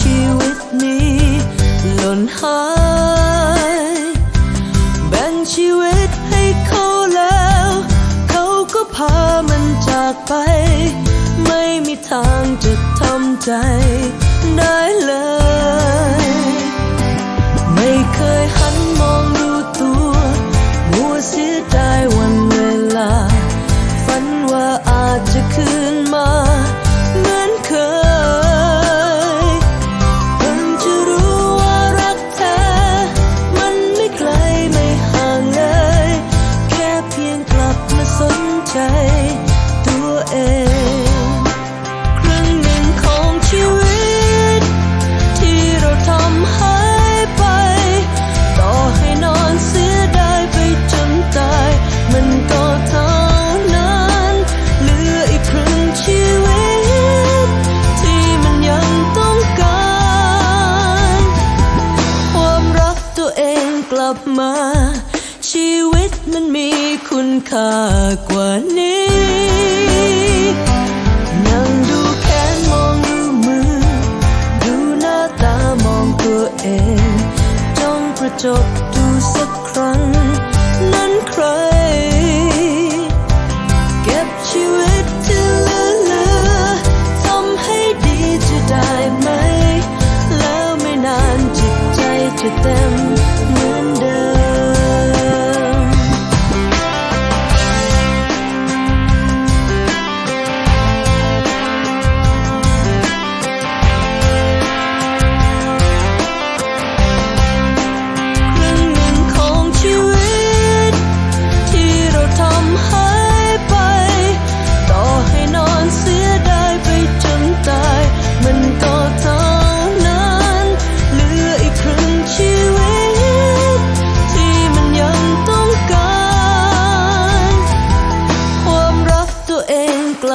ชีวิตนี้หล่นหายแบ่งชีวิตให้เขาแล้ว เขาก็พามันจากไป ไม่มีทางจะทำใจได้เลย ลับมา ชีวิตมันมีคุณค่ากว่านี้นั่งดูแขนมองดูมือ ดูหน้าตามองตัวเอง จงประจบ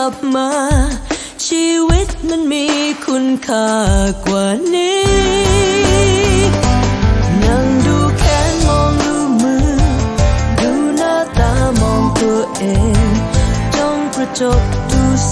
ับมา ชีวิตมันมีคุณค่ากว่านี้นั่งดูแขนมองดูมือ ดูหน้าตามองตัวเองจ้องกระจกดูส